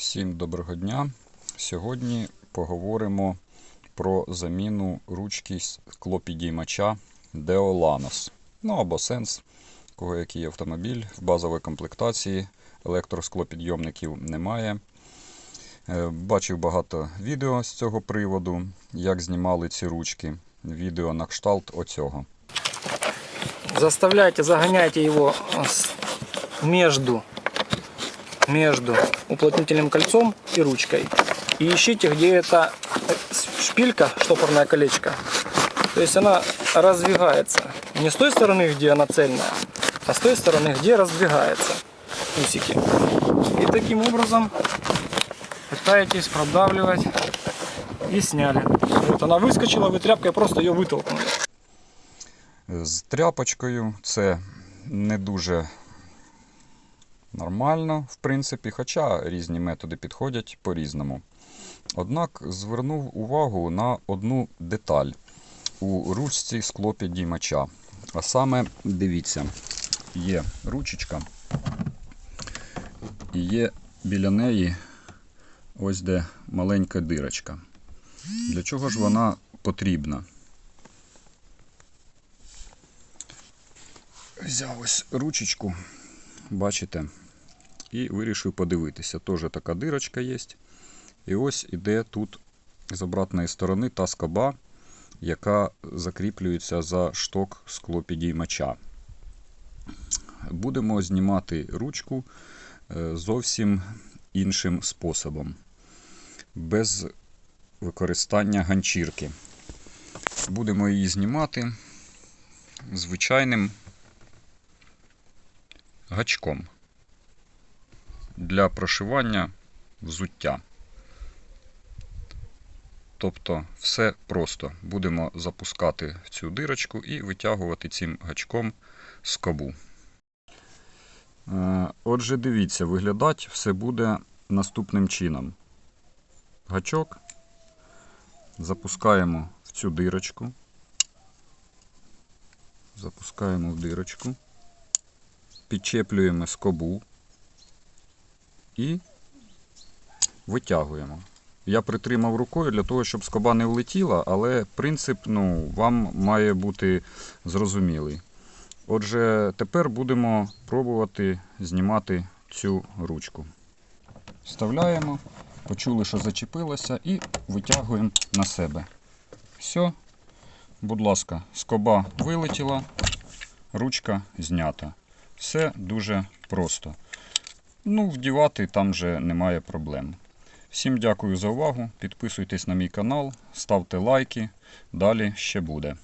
Всім доброго дня. Сьогодні поговоримо про заміну ручки склопідіймача Deolanos. Ну або Sense, кого який автомобіль в базовій комплектації. Електросклопідйомників немає. Е, Бачив багато відео з цього приводу, як знімали ці ручки. Відео на кшталт оцього. Заставляйте, загоняйте его с- между, между уплотнительным кольцом и ручкой. И ищите, где эта шпилька, штопорное колечко. То есть она раздвигается. Не с той стороны, где она цельная, а с той стороны, где раздвигается усики. И таким образом пытаетесь продавливать и сняли. Вот она выскочила, вы тряпкой просто ее вытолкнули. З тряпочкою це не дуже нормально, в принципі, хоча різні методи підходять по-різному. Однак звернув увагу на одну деталь у ручці склопідіймача. А саме, дивіться, є ручечка, і є біля неї ось де маленька дирочка. Для чого ж вона потрібна? Взяв ось ручечку, бачите, і вирішив подивитися. Теж така дирочка є. І ось іде тут з обратної сторони та скоба, яка закріплюється за шток склопідіймача. Будемо знімати ручку е, зовсім іншим способом, без використання ганчірки. Будемо її знімати звичайним гачком для прошивання взуття. Тобто все просто. Будемо запускати в цю дирочку і витягувати цим гачком скобу. Е, Отже, дивіться, виглядати все буде наступним чином. Гачок запускаємо в цю дирочку. Запускаємо в дирочку підчеплюємо скобу і витягуємо. Я притримав рукою для того, щоб скоба не влетіла, але принцип ну, вам має бути зрозумілий. Отже, тепер будемо пробувати знімати цю ручку. Вставляємо, почули, що зачепилося, і витягуємо на себе. Все, будь ласка, скоба вилетіла, ручка знята. Все дуже просто. Ну, вдівати там вже немає проблем. Всім дякую за увагу. Підписуйтесь на мій канал, ставте лайки. Далі ще буде.